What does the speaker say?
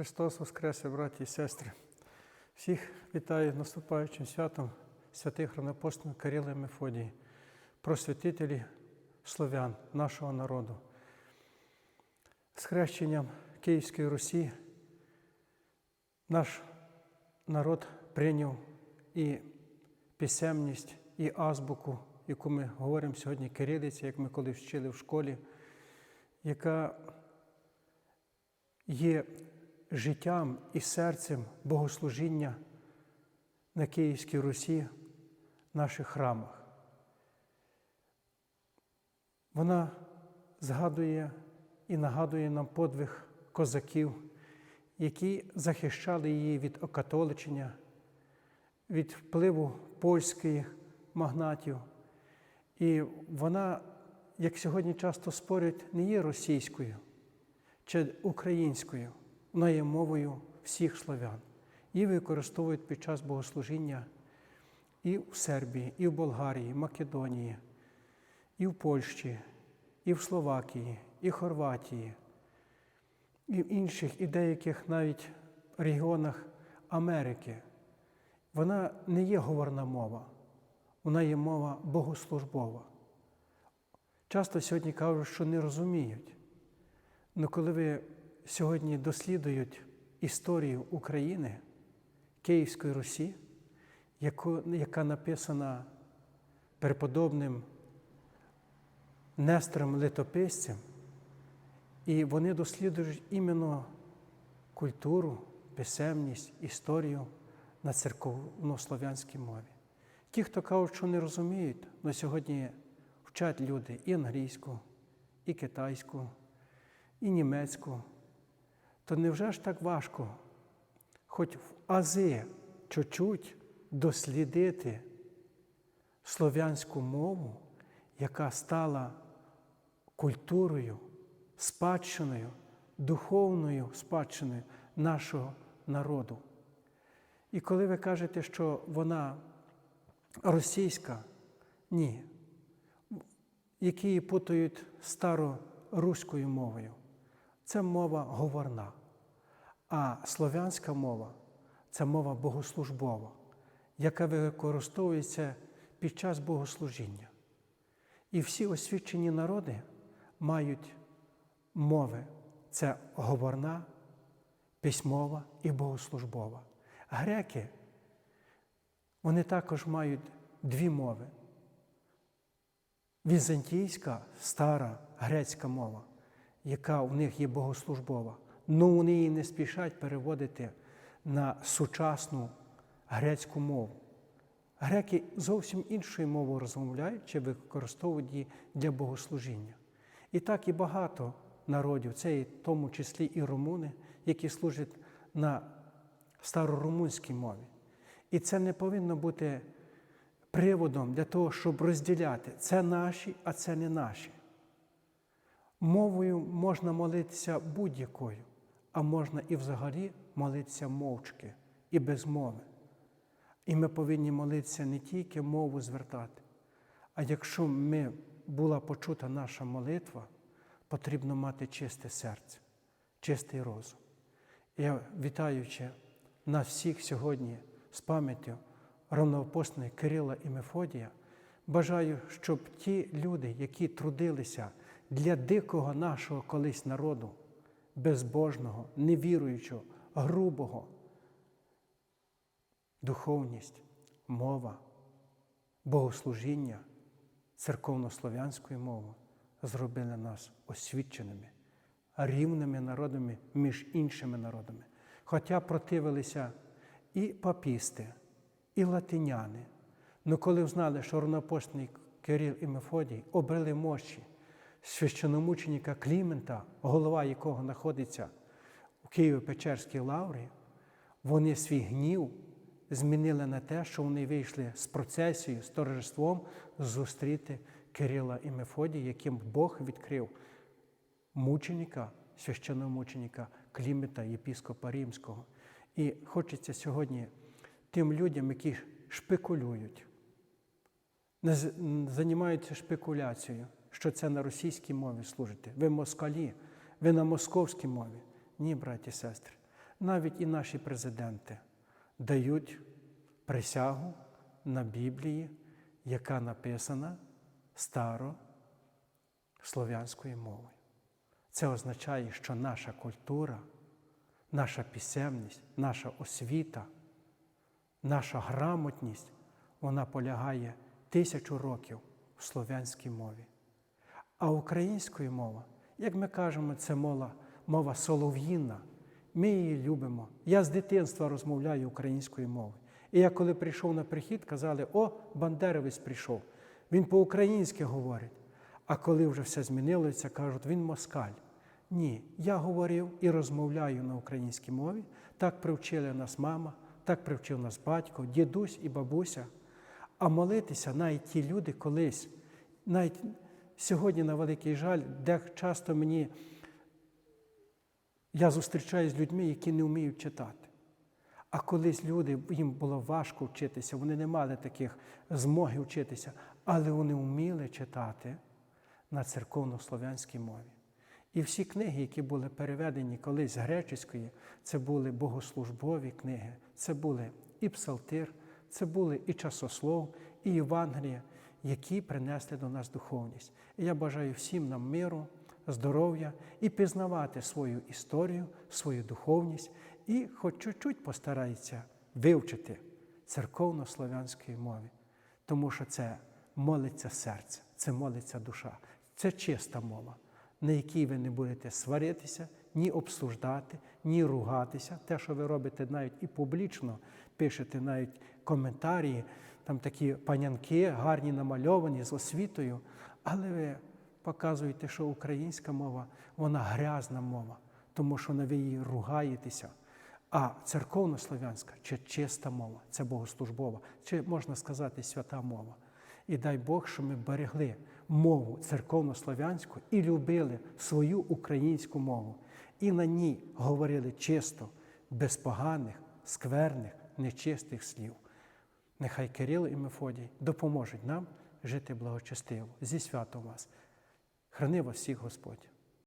Христос Воскресе, браті і сестри. Всіх вітаю наступаючим святом святих равнопостних Кирила і Мефодії, просвятителі слов'ян, нашого народу. З хрещенням Київської Русі наш народ прийняв і писемність, і азбуку, яку ми говоримо сьогодні, кирилиця, як ми колись вчили в школі, яка є життям і серцем богослужіння на Київській Русі, в наших храмах. Вона згадує і нагадує нам подвиг козаків, які захищали її від окатоличення, від впливу польських магнатів. І вона, як сьогодні часто спорять, не є російською чи українською, вона є мовою всіх слов'ян. Її використовують під час богослужіння і в Сербії, і в Болгарії, і в Македонії, і в Польщі, і в Словакії, і в Хорватії, і в інших, і деяких навіть регіонах Америки. Вона не є говорна мова, вона є мова богослужбова. Часто сьогодні кажуть, що не розуміють. Але коли ви сьогодні дослідують історію України, Київської Русі, яку, яка написана преподобним Нестором Литописцем, і вони досліджують іменно культуру, писемність, історію на церковнослов'янській мові. Ті, хто кажуть, що не розуміють, на сьогодні вчать люди і англійську, і китайську, і німецьку, то невже ж так важко, хоч в ази чуть-чуть дослідити слов'янську мову, яка стала культурою, спадщиною, духовною спадщиною нашого народу. І коли ви кажете, що вона російська, ні, які її путають староруською мовою. Це мова говорна. А слов'янська мова це мова богослужбова, яка використовується під час богослужіння. І всі освічені народи мають мови це говорна, письмова і богослужбова. Греки, вони також мають дві мови. Візантійська стара грецька мова, яка в них є богослужбова, але вони її не спішать переводити на сучасну грецьку мову. Греки зовсім іншою мовою розмовляють чи використовують її для богослужіння. І так і багато народів, це і в тому числі і румуни, які служать на старорумунській мові. І це не повинно бути приводом для того, щоб розділяти це наші, а це не наші. Мовою можна молитися будь-якою, а можна і взагалі молитися мовчки і без мови. І ми повинні молитися не тільки мову звертати, а якщо ми була почута наша молитва, потрібно мати чисте серце, чистий розум. Я вітаючи нас всіх сьогодні з пам'яттю равноапостольних Кирила і Мефодія, бажаю, щоб ті люди, які трудилися для дикого нашого колись народу, безбожного, невіруючого, грубого, духовність, мова, богослужіння церковнослов'янською мовою зробили нас освіченими, рівними народами між іншими народами. Хоча противилися і папісти, і латиняни. Ну коли знали, що равнопостний Кирил і Мефодій обрали мощі священомученика Клімента, голова якого знаходиться у Києво-Печерській лаврі, вони свій гнів змінили на те, що вони вийшли з процесією, з торжеством зустріти Кирила і Мефодія, яким Бог відкрив мученика, священномученика Клімета, єпіскопа Римського. І хочеться сьогодні тим людям, які шпекулюють, займаються шпекуляцією, що це на російській мові служите. Ви москалі, ви на московській мові. Ні, браті і сестри. Навіть і наші президенти дають присягу на Біблії, яка написана старослов'янською мовою. Це означає, що наша культура, наша пісемність, наша освіта, наша грамотність, вона полягає тисячу років в слов'янській мові. А українською мова, як ми кажемо, це мова, мова солов'їна. Ми її любимо. Я з дитинства розмовляю українською мовою. І я коли прийшов на прихід, казали, о, бандерівець прийшов. Він по-українськи говорить. А коли вже все змінилося, кажуть, він москаль. Ні, я говорив і розмовляю на українській мові. Так привчили нас мама, так привчив нас батько, дідусь і бабуся. А молитися навіть ті люди колись, навіть сьогодні, на великий жаль, де часто мені я зустрічаюся з людьми, які не вміють читати. А колись люди, їм було важко вчитися, вони не мали таких змоги вчитися, але вони вміли читати на церковно-слов'янській мові. І всі книги, які були переведені колись з греческої, це були богослужбові книги, це були і псалтир, це були і часослов, і Євангелія, які принесли до нас духовність. І я бажаю всім нам миру, здоров'я і пізнавати свою історію, свою духовність, і хоч чуть-чуть постарається вивчити церковно-слов'янської мови, тому що це молиться серце, це молиться душа, це чиста мова, на якій ви не будете сваритися, ні обсуждати, ні ругатися. Те, що ви робите навіть і публічно, пишете навіть коментарі, там такі панянки гарні намальовані з освітою, але ви показуєте, що українська мова, вона грязна мова, тому що на ви її ругаєтеся. А церковно-слов'янська чи чиста мова, це богослужбова, чи можна сказати свята мова. І дай Бог, що ми берегли мову церковно-слов'янську і любили свою українську мову, і на ній говорили чисто, без поганих, скверних, нечистих слів. Нехай Кирило і Мефодій допоможуть нам жити благочестиво. Зі святом вас. Храни вас всіх Господь.